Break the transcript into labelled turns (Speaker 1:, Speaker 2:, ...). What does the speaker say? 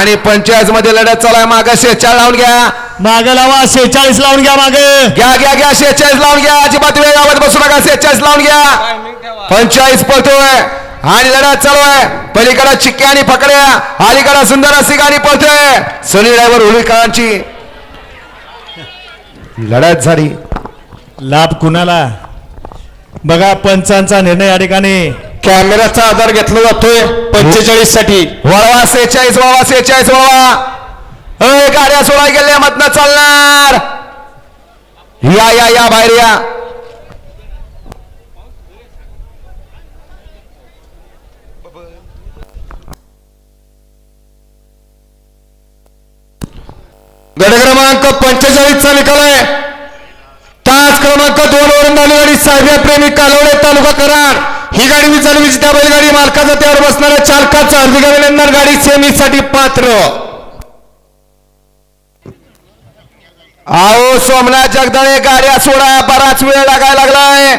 Speaker 1: आणि पंचायत मध्ये लढत चालू आहे. माग शेचाळ लावून घ्या.
Speaker 2: माग लावा शेचाळीस लावून घ्या माग.
Speaker 1: घ्या घ्या घ्या शेचाळीस लावून घ्या. अजिबात वेळ गावात बसू नका. शेचाळीस लावून घ्या. पंचाळीस पळतोय. आणि लढत चालू आहे. पलीकडे चिक्के आणि पकड्या अलीकडे सुंदर अशी गाडी पळतोय. सनी ड्रायव्हर होळीकरांची लढत झाली.
Speaker 2: लाभ कुणाला? बघा पंचांचा निर्णय या ठिकाणी.
Speaker 3: कॅमेराचा आधार घेतला जातोय पंचेचाळीससाठी
Speaker 1: वळवा सेचाळीस वळवा सेचाळीस वळवा. अय गाड्या सोडा गेल्या मधनं चालणार. या या या बाहेर या.
Speaker 3: गट क्रमांक पंचेचाळीसचा निकाल आहे. तास क्रमांक दोन वरून आली गाडी साहेब प्रेमी कालवडे तालुका कराड. ही गाडी विचारवीची त्या बैलगाडी मालकाचा त्यावर बसणाऱ्या चालकाचा हार्दिक अभिनंदन. गाडी सेमीसाठी पात्र.
Speaker 1: आओ सोमनाथ जगदाळे गाड्या सोडा बराच वेळ लागायला लागलाय.